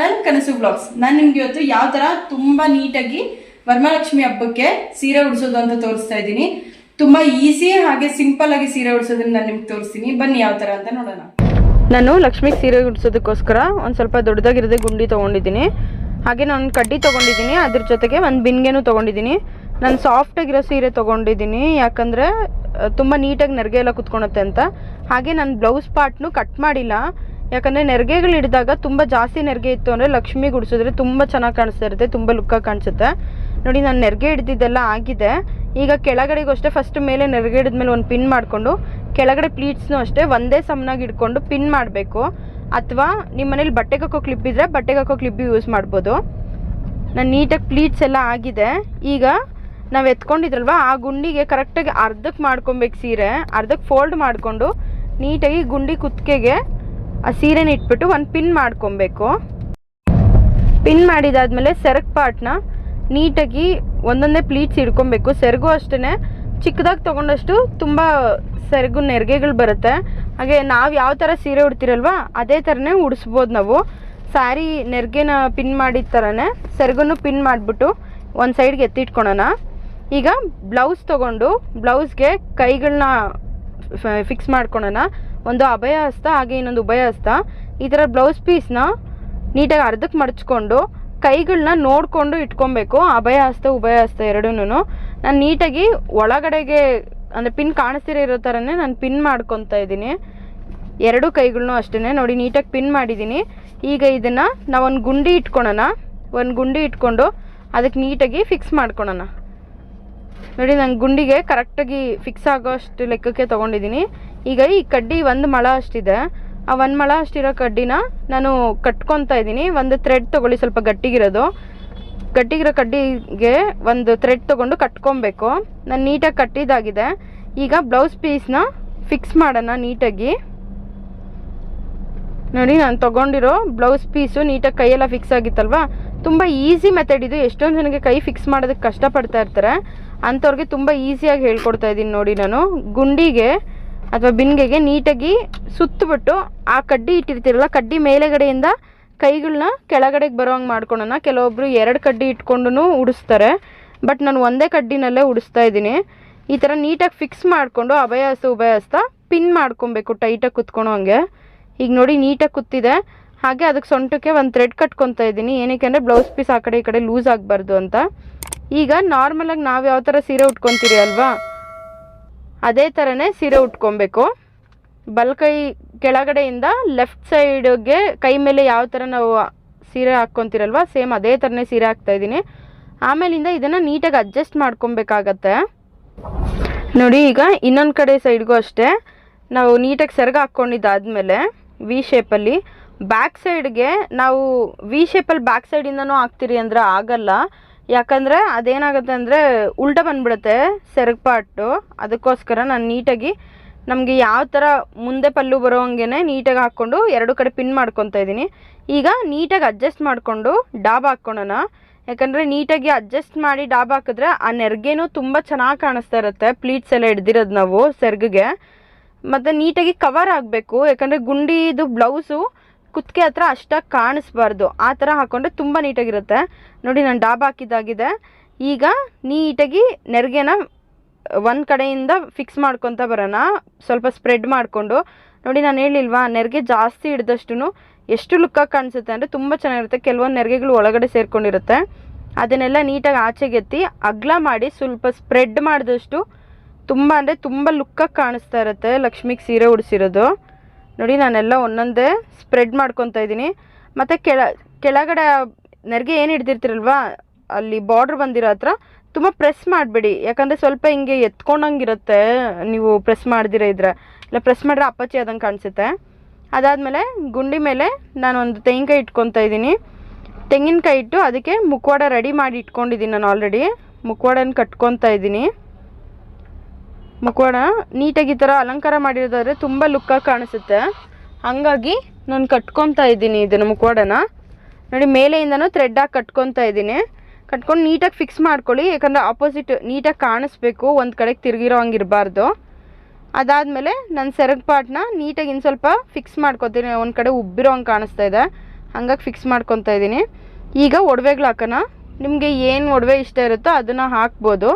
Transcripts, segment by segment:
Channel ಕನಸು blogs ನಾನು ನಿಮ್ಗೆ ಇವತ್ತು ಯಾವ ತರ ತುಂಬಾ ನೀಟಾಗಿ ವರಮಹಾಲಕ್ಷ್ಮಿ ಹಬ್ಬಕ್ಕೆ ಸೀರೆ ಉಡಿಸೋದು ಅಂತ ತೋರಿಸ್ತಾ ಇದ್ದೀನಿ. ತುಂಬಾ ಈಸಿ ಹಾಗೆ ಸಿಂಪಲ್ ಆಗಿ ಸೀರೆ ಉಡಿಸೋದನ್ನ ನಾನು ನಿಮ್ಗೆ ತೋರಿಸ್ತೀನಿ. ಬನ್ನಿ ಯಾವ ತರ ಅಂತ ನೋಡೋಣ. ನಾನು ಲಕ್ಷ್ಮಿಗೆ ಸೀರೆ ಉಡಿಸೋದಕ್ಕೋಸ್ಕರ ಒಂದು ಸ್ವಲ್ಪ ದೊಡ್ಡದಾಗಿರೋದೇ ಗುಂಡಿ ತೊಗೊಂಡಿದ್ದೀನಿ. ಹಾಗೆ ನಾನು ಕಡ್ಡಿ ತೊಗೊಂಡಿದ್ದೀನಿ. ಅದ್ರ ಜೊತೆಗೆ ಒಂದು ಬಿನ್ಗೆನೂ ತೊಗೊಂಡಿದ್ದೀನಿ. ನಾನು ಸಾಫ್ಟ್ ಆಗಿರೋ ಸೀರೆ ತೊಗೊಂಡಿದ್ದೀನಿ. ಯಾಕಂದರೆ ತುಂಬ ನೀಟಾಗಿ ನೆರಿಗೆ ಎಲ್ಲ ಕುತ್ಕೊಳತ್ತೆ ಅಂತ. ಹಾಗೆ ನಾನು ಬ್ಲೌಸ್ ಪಾರ್ಟ್ನು ಕಟ್ ಮಾಡಿಲ್ಲ. ಯಾಕಂದರೆ ನೆರಿಗೆಗಳು ಹಿಡಿದಾಗ ತುಂಬ ಜಾಸ್ತಿ ನೆರಿಗೆ ಇತ್ತು ಅಂದರೆ ಲಕ್ಷ್ಮಿ ಗುಡಿಸಿದ್ರೆ ತುಂಬ ಚೆನ್ನಾಗಿ ಕಾಣಿಸ್ತಾ ಇರುತ್ತೆ, ತುಂಬ ಲುಕ್ಕಾಗಿ ಕಾಣಿಸುತ್ತೆ. ನೋಡಿ, ನಾನು ನೆರಿಗೆ ಹಿಡ್ದಿದ್ದೆಲ್ಲ ಆಗಿದೆ. ಈಗ ಕೆಳಗಡೆಗೂ ಅಷ್ಟೇ ಫಸ್ಟ್ ಮೇಲೆ ನೆರಿಗೆ ಹಿಡಿದ್ಮೇಲೆ ಒಂದು ಪಿನ್ ಮಾಡಿಕೊಂಡು, ಕೆಳಗಡೆ ಪ್ಲೀಟ್ಸ್ನು ಅಷ್ಟೇ ಒಂದೇ ಸಮನಾಗಿ ಇಟ್ಕೊಂಡು ಪಿನ್ ಮಾಡಬೇಕು. ಅಥವಾ ನಿಮ್ಮ ಮನೇಲಿ ಬಟ್ಟೆಗೆ ಹಾಕೋ ಕ್ಲಿಪ್ ಇದ್ದರೆ ಬಟ್ಟೆಗೆ ಹಾಕೋ ಕ್ಲಿಪ್ ಯೂಸ್ ಮಾಡ್ಬೋದು. ನಾನು ನೀಟಾಗಿ ಪ್ಲೀಟ್ಸ್ ಎಲ್ಲ ಆಗಿದೆ. ಈಗ ನಾವು ಎತ್ಕೊಂಡಿದ್ರಲ್ವ, ಆ ಗುಂಡಿಗೆ ಕರೆಕ್ಟಾಗಿ ಅರ್ಧಕ್ಕೆ ಮಾಡ್ಕೊಬೇಕು ಸೀರೆ ಅರ್ಧಕ್ಕೆ ಫೋಲ್ಡ್ ಮಾಡಿಕೊಂಡು ನೀಟಾಗಿ ಗುಂಡಿ ಕುತ್ತಿಗೆಗೆ ಆ ಸೀರೆನ ಇಟ್ಬಿಟ್ಟು ಒಂದು ಪಿನ್ ಮಾಡ್ಕೊಬೇಕು. ಪಿನ್ ಮಾಡಿದಾದ್ಮೇಲೆ ಸೆರಗ್ ಪಾರ್ಟ್ನ ನೀಟಾಗಿ ಒಂದೊಂದೇ ಪ್ಲೀಟ್ಸ್ ಹಿಡ್ಕೊಬೇಕು ಸೆರಗು ಅಷ್ಟೇ ಚಿಕ್ಕದಾಗಿ ತೊಗೊಂಡಷ್ಟು ತುಂಬ ಸೆರಗು ನೆರಿಗೆಗಳು ಬರುತ್ತೆ. ಹಾಗೆ ನಾವು ಯಾವ ಥರ ಸೀರೆ ಉಡ್ತಿರಲ್ವಾ, ಅದೇ ಥರನೇ ಉಡಿಸ್ಬೋದು ನಾವು. ಸ್ಯಾರಿ ನೆರಿಗೆನ ಪಿನ್ ಮಾಡಿದ ಥರನೇ ಸೆರಗನ್ನು ಪಿನ್ ಮಾಡಿಬಿಟ್ಟು ಒಂದು ಸೈಡ್ಗೆ ಎತ್ತಿಟ್ಕೊಳೋಣ. ಈಗ ಬ್ಲೌಸ್ ತೊಗೊಂಡು ಬ್ಲೌಸ್ಗೆ ಕೈಗಳನ್ನ ಫಿಕ್ಸ್ ಮಾಡ್ಕೊಳೋಣ. ಒಂದು ಅಭಯ ಹಸ್ತ, ಹಾಗೆ ಇನ್ನೊಂದು ಉಭಯ ಹಸ್ತ. ಈ ಥರ ಬ್ಲೌಸ್ ಪೀಸ್ನ ನೀಟಾಗಿ ಅರ್ಧಕ್ಕೆ ಮಡಚ್ಕೊಂಡು ಕೈಗಳನ್ನ ನೋಡಿಕೊಂಡು ಇಟ್ಕೊಬೇಕು. ಅಭಯ ಹಸ್ತ, ಉಭಯ ಹಸ್ತ ಎರಡೂ ನಾನು ನೀಟಾಗಿ ಒಳಗಡೆಗೆ, ಅಂದರೆ ಪಿನ್ ಕಾಣಿಸ್ತಿರೋ ಇರೋ ಥರನೇ ನಾನು ಪಿನ್ ಮಾಡ್ಕೊತಾ ಇದ್ದೀನಿ. ಎರಡು ಕೈಗಳನ್ನೂ ಅಷ್ಟೇ ನೋಡಿ, ನೀಟಾಗಿ ಪಿನ್ ಮಾಡಿದ್ದೀನಿ. ಈಗ ಇದನ್ನು ನಾವು ಒಂದು ಗುಂಡಿ ಇಟ್ಕೊಳೋಣ. ಒಂದು ಗುಂಡಿ ಇಟ್ಕೊಂಡು ಅದಕ್ಕೆ ನೀಟಾಗಿ ಫಿಕ್ಸ್ ಮಾಡ್ಕೊಳೋಣ. ನೋಡಿ ನಾನು ಗುಂಡಿಗೆ ಕರೆಕ್ಟಾಗಿ ಫಿಕ್ಸ್ ಆಗೋ ಅಷ್ಟು ಲೆಕ್ಕಕ್ಕೆ ತೊಗೊಂಡಿದ್ದೀನಿ. ಈಗ ಈ ಕಡ್ಡಿ ಒಂದು ಮಳ ಅಷ್ಟಿದೆ. ಆ ಒಂದು ಮಳ ಅಷ್ಟಿರೋ ಕಡ್ಡಿನ ನಾನು ಕಟ್ಕೊತಾ ಇದ್ದೀನಿ. ಒಂದು ಥ್ರೆಡ್ ತೊಗೊಳ್ಳಿ ಸ್ವಲ್ಪ ಗಟ್ಟಿಗಿರೋದು. ಗಟ್ಟಿಗಿರೋ ಕಡ್ಡಿಗೆ ಒಂದು ಥ್ರೆಡ್ ತೊಗೊಂಡು ಕಟ್ಕೊಬೇಕು. ನಾನು ನೀಟಾಗಿ ಕಟ್ಟಿದಾಗಿದೆ. ಈಗ ಬ್ಲೌಸ್ ಪೀಸ್ನ ಫಿಕ್ಸ್ ಮಾಡೋಣ ನೀಟಾಗಿ. ನೋಡಿ, ನಾನು ತೊಗೊಂಡಿರೋ ಬ್ಲೌಸ್ ಪೀಸು ನೀಟಾಗಿ ಕೈಯೆಲ್ಲ ಫಿಕ್ಸ್ ಆಗಿತ್ತಲ್ವಾ? ತುಂಬ ಈಸಿ ಮೆಥಡ್ ಇದು. ಎಷ್ಟೊಂದು ಜನಕ್ಕೆ ಕೈ ಫಿಕ್ಸ್ ಮಾಡೋದಕ್ಕೆ ಕಷ್ಟಪಡ್ತಾ ಇರ್ತಾರೆ. ಅಂಥವ್ರಿಗೆ ತುಂಬ ಈಸಿಯಾಗಿ ಹೇಳ್ಕೊಡ್ತಾ ಇದ್ದೀನಿ ನೋಡಿ ನಾನು. ಗುಂಡಿಗೆ ಅಥವಾ ಬಿನ್ಗೆಗೆ ನೀಟಾಗಿ ಸುತ್ತಬಿಟ್ಟು ಆ ಕಡ್ಡಿ ಇಟ್ಟಿರ್ತೀರಲ್ಲ, ಕಡ್ಡಿ ಮೇಲೆಗಡೆಯಿಂದ ಕೈಗಳನ್ನ ಕೆಳಗಡೆಗೆ ಬರೋಂಗೆ ಮಾಡ್ಕೊಳೋಣ. ಕೆಲವೊಬ್ಬರು ಎರಡು ಕಡ್ಡಿ ಇಟ್ಕೊಂಡು ಉಡಿಸ್ತಾರೆ. ಬಟ್ ನಾನು ಒಂದೇ ಕಡ್ಡಿನಲ್ಲೇ ಉಡಿಸ್ತಾ ಇದ್ದೀನಿ. ಈ ಥರ ನೀಟಾಗಿ ಫಿಕ್ಸ್ ಮಾಡಿಕೊಂಡು ಅಭಯಾಸ ಉಭಯಾಸ್ತ ಪಿನ್ ಮಾಡ್ಕೊಬೇಕು, ಟೈಟಾಗಿ ಕುತ್ಕೊಳೋ ಹಂಗೆ. ಈಗ ನೋಡಿ ನೀಟಾಗಿ ಕೂತಿದೆ ಹಾಗೆ ಅದಕ್ಕೆ ಸೊಂಟಕ್ಕೆ ಒಂದು ಥ್ರೆಡ್ ಕಟ್ಕೊತಾ ಇದ್ದೀನಿ. ಏನಕ್ಕೆ ಅಂದರೆ ಬ್ಲೌಸ್ ಪೀಸ್ ಆ ಕಡೆ ಈ ಕಡೆ ಲೂಸ್ ಆಗಬಾರ್ದು ಅಂತ. ಈಗ ನಾರ್ಮಲಾಗಿ ನಾವು ಯಾವ ಥರ ಸೀರೆ ಉಟ್ಕೊತೀರಿ ಅಲ್ವಾ? ಅದೇ ಥರನೇ ಸೀರೆ ಉಟ್ಕೊಬೇಕು. ಬಲ್ಕೈ ಕೆಳಗಡೆಯಿಂದ ಲೆಫ್ಟ್ ಸೈಡ್ಗೆ ಕೈ ಮೇಲೆ ಯಾವ ಥರ ನಾವು ಸೀರೆ ಹಾಕ್ಕೊತಿರಲ್ವ, ಸೇಮ್ ಅದೇ ಥರನೇ ಸೀರೆ ಹಾಕ್ತಾ ಇದ್ದೀನಿ. ಆಮೇಲಿಂದ ಇದನ್ನು ನೀಟಾಗಿ ಅಡ್ಜಸ್ಟ್ ಮಾಡ್ಕೊಬೇಕಾಗತ್ತೆ. ನೋಡಿ, ಈಗ ಇನ್ನೊಂದು ಕಡೆ ಸೈಡ್ಗೂ ಅಷ್ಟೇ. ನಾವು ನೀಟಾಗಿ ಸೆರಗ ಹಾಕ್ಕೊಂಡಿದ್ದಾದಮೇಲೆ ವಿ ಶೇಪಲ್ಲಿ ಬ್ಯಾಕ್ ಸೈಡ್ಗೆ ನಾವು ವಿ ಶೇಪಲ್ಲಿ ಬ್ಯಾಕ್ ಸೈಡಿಂದನೂ ಹಾಕ್ತೀರಿ ಅಂದರೆ ಆಗಲ್ಲ. ಯಾಕಂದರೆ ಅದೇನಾಗುತ್ತೆ ಅಂದರೆ ಉಲ್ಟ ಬಂದ್ಬಿಡುತ್ತೆ ಸೆರಗ್ ಪಾರ್ಟು ಅದಕ್ಕೋಸ್ಕರ ನಾನು ನೀಟಾಗಿ ನಮಗೆ ಯಾವ ಥರ ಮುಂದೆ ಪಲ್ಲು ಬರೋ ಹಂಗೆ ನೀಟಾಗಿ ಹಾಕ್ಕೊಂಡು ಎರಡು ಕಡೆ ಪಿನ್ ಮಾಡ್ಕೊತಾ ಇದ್ದೀನಿ. ಈಗ ನೀಟಾಗಿ ಅಡ್ಜಸ್ಟ್ ಮಾಡಿಕೊಂಡು ಡಾಬ್ ಹಾಕ್ಕೊಳೋಣ. ಯಾಕಂದರೆ ನೀಟಾಗಿ ಅಡ್ಜಸ್ಟ್ ಮಾಡಿ ಡಾಬ್ ಹಾಕಿದ್ರೆ ಆ ನೆರಿಗೆನೂ ತುಂಬ ಚೆನ್ನಾಗಿ ಕಾಣಿಸ್ತಾ ಇರುತ್ತೆ ಪ್ಲೀಟ್ಸ್ ಎಲ್ಲ ಹಿಡ್ದಿರೋದು ನಾವು ಸೆರ್ಗಿಗೆ. ಮತ್ತು ನೀಟಾಗಿ ಕವರ್ ಆಗಬೇಕು. ಯಾಕಂದರೆ ಗುಂಡಿದು ಬ್ಲೌಸು ಕುತ್ತಿಗೆ ಹತ್ರ ಅಷ್ಟಾಗಿ ಕಾಣಿಸ್ಬಾರ್ದು. ಆ ಥರ ಹಾಕ್ಕೊಂಡ್ರೆ ತುಂಬ ನೀಟಾಗಿರುತ್ತೆ. ನೋಡಿ, ನಾನು ಡಾಬ್ ಹಾಕಿದ್ದಾಗಿದೆ. ಈಗ ನೀಟಾಗಿ ನೆರಿಗೆನ ಒಂದು ಕಡೆಯಿಂದ ಫಿಕ್ಸ್ ಮಾಡ್ಕೊತ ಬರೋಣ. ಸ್ವಲ್ಪ ಸ್ಪ್ರೆಡ್ ಮಾಡಿಕೊಂಡು. ನೋಡಿ, ನಾನು ಹೇಳಿಲ್ವಾ, ನೆರಿಗೆ ಜಾಸ್ತಿ ಹಿಡ್ದಷ್ಟು ಎಷ್ಟು ಲುಕ್ಕಾಗಿ ಕಾಣಿಸುತ್ತೆ ಅಂದರೆ ತುಂಬ ಚೆನ್ನಾಗಿರುತ್ತೆ. ಕೆಲವೊಂದು ನೆರಿಗೆಗಳು ಒಳಗಡೆ ಸೇರ್ಕೊಂಡಿರುತ್ತೆ. ಅದನ್ನೆಲ್ಲ ನೀಟಾಗಿ ಆಚೆಗೆತ್ತಿ ಅಗ್ಲ ಮಾಡಿ ಸ್ವಲ್ಪ ಸ್ಪ್ರೆಡ್ ಮಾಡಿದಷ್ಟು ತುಂಬ ಅಂದರೆ ತುಂಬ ಲುಕ್ಕಾಗಿ ಕಾಣಿಸ್ತಾ ಇರುತ್ತೆ ಲಕ್ಷ್ಮಿಗೆ ಸೀರೆ ಉಡಿಸಿರೋದು. ನೋಡಿ, ನಾನೆಲ್ಲ ಒಂದೊಂದೇ ಸ್ಪ್ರೆಡ್ ಮಾಡ್ಕೊತಾ ಇದ್ದೀನಿ. ಮತ್ತು ಕೆಳ, ಕೆಳಗಡೆ ನೆರಿಗೆ ಏನು ಹಿಡ್ದಿರ್ತೀರಲ್ವಾ, ಅಲ್ಲಿ ಬಾರ್ಡ್ರ್ ಬಂದಿರೋ ಹತ್ರ, ತುಂಬ ಪ್ರೆಸ್ ಮಾಡಬೇಡಿ. ಯಾಕಂದರೆ ಸ್ವಲ್ಪ ಹಿಂಗೆ ಎತ್ಕೊಂಡಂಗಿರುತ್ತೆ ನೀವು ಪ್ರೆಸ್ ಮಾಡ್ದಿರ ಇದ್ರೆ. ಇಲ್ಲ ಪ್ರೆಸ್ ಮಾಡಿದ್ರೆ ಅಪ್ಪಚ್ಚಿ ಆದಂಗೆ ಕಾಣಿಸುತ್ತೆ. ಅದಾದಮೇಲೆ ಗುಂಡಿ ಮೇಲೆ ನಾನು ಒಂದು ತೆಂಗಿನಕಾಯಿ ಇಟ್ಕೊತಾ ಇದ್ದೀನಿ. ತೆಂಗಿನಕಾಯಿ ಇಟ್ಟು ಅದಕ್ಕೆ ಮುಖವಾಡ ರೆಡಿ ಮಾಡಿ ಇಟ್ಕೊಂಡಿದ್ದೀನಿ ನಾನು ಆಲ್ರೆಡಿ ಮುಖವಾಡನ ಕಟ್ಕೊತಾ ಇದ್ದೀನಿ. ಮುಖವಾಡ, ನೀಟಾಗಿ ಈ ಥರ ಅಲಂಕಾರ ಮಾಡಿರೋದಾದ್ರೆ ತುಂಬ ಲುಕ್ಕಾಗಿ ಕಾಣಿಸುತ್ತೆ. ಹಾಗಾಗಿ ನಾನು ಕಟ್ಕೊತಾ ಇದ್ದೀನಿ ಇದನ್ನು ಮುಖವಾಡನ. ನೋಡಿ, ಮೇಲೆಯಿಂದನೂ ಥ್ರೆಡ್ಡಾಗಿ ಕಟ್ಕೊತಾ ಇದ್ದೀನಿ. ಕಟ್ಕೊಂಡು ನೀಟಾಗಿ ಫಿಕ್ಸ್ ಮಾಡ್ಕೊಳ್ಳಿ, ಯಾಕಂದರೆ ಆಪೋಸಿಟ್ ನೀಟಾಗಿ ಕಾಣಿಸ್ಬೇಕು, ಒಂದು ಕಡೆಗೆ ತಿರುಗಿರೋ ಹಂಗೆ ಇರಬಾರ್ದು. ಅದಾದಮೇಲೆ ನನ್ನ ಸೆರಗ್ ಪಾರ್ಟ್ನ ನೀಟಾಗಿ ಇನ್ನು ಸ್ವಲ್ಪ ಫಿಕ್ಸ್ ಮಾಡ್ಕೊತೀನಿ, ಒಂದು ಕಡೆ ಉಬ್ಬಿರೋ ಹಂಗೆ ಕಾಣಿಸ್ತಾ ಇದೆ. ಹಂಗಾಗಿ ಫಿಕ್ಸ್ ಮಾಡ್ಕೊತಾ ಇದ್ದೀನಿ. ಈಗ ಒಡವೆಗಳು ಹಾಕೋಣ. ನಿಮಗೆ ಏನು ಒಡವೆ ಇಷ್ಟ ಇರುತ್ತೋ ಅದನ್ನು ಹಾಕ್ಬೋದು.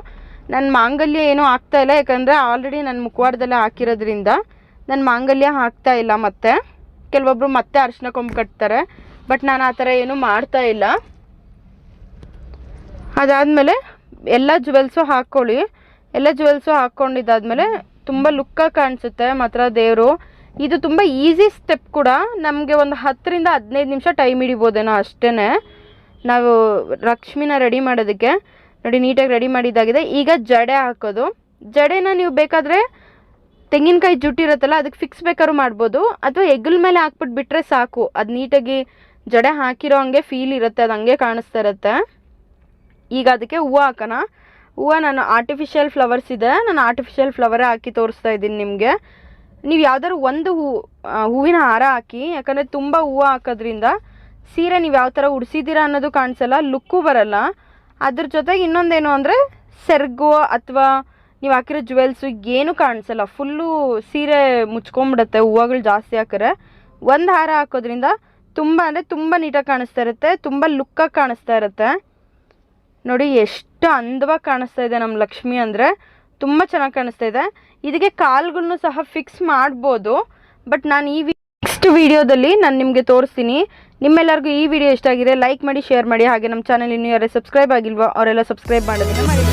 ನನ್ನ ಮಾಂಗಲ್ಯ ಏನೂ ಆಗ್ತಾ ಇಲ್ಲ, ಯಾಕಂದರೆ ಆಲ್ರೆಡಿ ನನ್ನ ಮುಖವಾಡದಲ್ಲೇ ಹಾಕಿರೋದ್ರಿಂದ ನನ್ನ ಮಾಂಗಲ್ಯ ಹಾಕ್ತಾ ಇಲ್ಲ ಮತ್ತೆ. ಕೆಲವೊಬ್ಬರು ಮತ್ತೆ ಅರಿಶಿನ ಕೊಂಬು ಕಟ್ತಾರೆ ಬಟ್ ನಾನು ಆ ಥರ ಏನೂ ಮಾಡ್ತಾ ಇಲ್ಲ. ಅದಾದಮೇಲೆ ಎಲ್ಲ ಜುವೆಲ್ಸು ಹಾಕ್ಕೊಳ್ಳಿ ಎಲ್ಲ ಜುವೆಲ್ಸು ಹಾಕ್ಕೊಂಡಿದ್ದಾದ್ಮೇಲೆ ತುಂಬ ಲುಕ್ಕಾಗಿ ಕಾಣಿಸುತ್ತೆ ಮಾತ್ರ ದೇವರು. ಇದು ತುಂಬ ಈಸಿ ಸ್ಟೆಪ್ ಕೂಡ. ನಮಗೆ ಒಂದು ಹತ್ತರಿಂದ ಹದಿನೈದು ನಿಮಿಷ ಟೈಮ್ ಹಿಡಿಬೋದೇನೋ ಅಷ್ಟೇ ನಾವು ಲಕ್ಷ್ಮಿನ ರೆಡಿ ಮಾಡೋದಕ್ಕೆ. ನೋಡಿ, ನೀಟಾಗಿ ರೆಡಿ ಮಾಡಿದ್ದಾಗಿದೆ. ಈಗ ಜಡೆ ಹಾಕೋದು. ಜಡೆನ ನೀವು ಬೇಕಾದರೆ ತೆಂಗಿನಕಾಯಿ ಜುಟ್ಟಿರುತ್ತಲ್ಲ ಅದಕ್ಕೆ ಫಿಕ್ಸ್ ಬೇಕಾದ್ರೂ ಮಾಡ್ಬೋದು. ಅಥವಾ ಎಗ್ಗಲ್ ಮೇಲೆ ಹಾಕ್ಬಿಟ್ಟು ಬಿಟ್ಟರೆ ಸಾಕು. ಅದು ನೀಟಾಗಿ ಜಡೆ ಹಾಕಿರೋ ಹಂಗೆ ಫೀಲ್ ಇರುತ್ತೆ, ಅದು ಹಂಗೆ ಕಾಣಿಸ್ತಾ ಇರುತ್ತೆ. ಈಗ ಅದಕ್ಕೆ ಹೂವು ಹಾಕೋಣ. ಹೂವು ನಾನು ಆರ್ಟಿಫಿಷಿಯಲ್ ಫ್ಲವರ್ಸ್ ಇದೆ. ನಾನು ಆರ್ಟಿಫಿಷಿಯಲ್ ಫ್ಲವರೇ ಹಾಕಿ ತೋರಿಸ್ತಾ ಇದ್ದೀನಿ ನಿಮಗೆ. ನೀವು ಯಾವ್ದಾದ್ರು ಒಂದು ಹೂ ಹೂವಿನ ಹಾರ ಹಾಕಿ, ಯಾಕಂದರೆ ತುಂಬ ಹೂವು ಹಾಕೋದ್ರಿಂದ ಸೀರೆ ನೀವು ಯಾವ ಥರ ಉಡಿಸಿದ್ದೀರಾ ಅನ್ನೋದು ಕಾಣಿಸಲ್ಲ ಲುಕ್ಕು ಬರಲ್ಲ. ಅದ್ರ ಜೊತೆಗೆ ಇನ್ನೊಂದೇನು ಅಂದರೆ ಸೆರ್ಗು ಅಥವಾ ನೀವು ಹಾಕಿರೋ ಜುವೆಲ್ಸು ಏನು ಕಾಣಿಸಲ್ಲ. ಫುಲ್ಲು ಸೀರೆ ಮುಚ್ಕೊಂಬಿಡುತ್ತೆ ಹೂವುಗಳು ಜಾಸ್ತಿ ಹಾಕಿದ್ರೆ. ಒಂದು ಹಾರ ಹಾಕೋದ್ರಿಂದ ತುಂಬ ಅಂದರೆ ತುಂಬ ನೀಟಾಗಿ ಕಾಣಿಸ್ತಾ ಇರುತ್ತೆ, ತುಂಬ ಲುಕ್ಕಾಗಿ ಕಾಣಿಸ್ತಾ ಇರುತ್ತೆ. ನೋಡಿ ಎಷ್ಟು ಅಂದವಾಗಿ ಕಾಣಿಸ್ತಾ ಇದೆ ನಮ್ಮ ಲಕ್ಷ್ಮಿ ಅಂದರೆ. ತುಂಬ ಚೆನ್ನಾಗಿ ಕಾಣಿಸ್ತಾ ಇದೆ. ಇದಕ್ಕೆ ಕಾಲ್ಗಳನ್ನೂ ಸಹ ಫಿಕ್ಸ್ ಮಾಡ್ಬೋದು. ಬಟ್ ನಾನು ಈ ನೆಕ್ಸ್ಟ್ ವೀಡಿಯೋದಲ್ಲಿ ನಾನು ನಿಮಗೆ ತೋರಿಸ್ತೀನಿ. ನಿಮ್ಮೆಲ್ಲರಿಗೂ ಈ ವಿಡಿಯೋ ಇಷ್ಟ ಆಗಿದೆ ಲೈಕ್ ಮಾಡಿ ಶೇರ್ ಮಾಡಿ, ಹಾಗೆ ನಮ್ಮ ಚಾನಲ್ ಇನ್ನೂ ಯಾರೇ ಸಬ್ಸ್ಕ್ರೈಬ್ ಆಗಿಲ್ವೋ ಅವರೆಲ್ಲ ಸಬ್ಸ್ಕ್ರೈಬ್ ಮಾಡೋದನ್ನು ಮಾಡಿ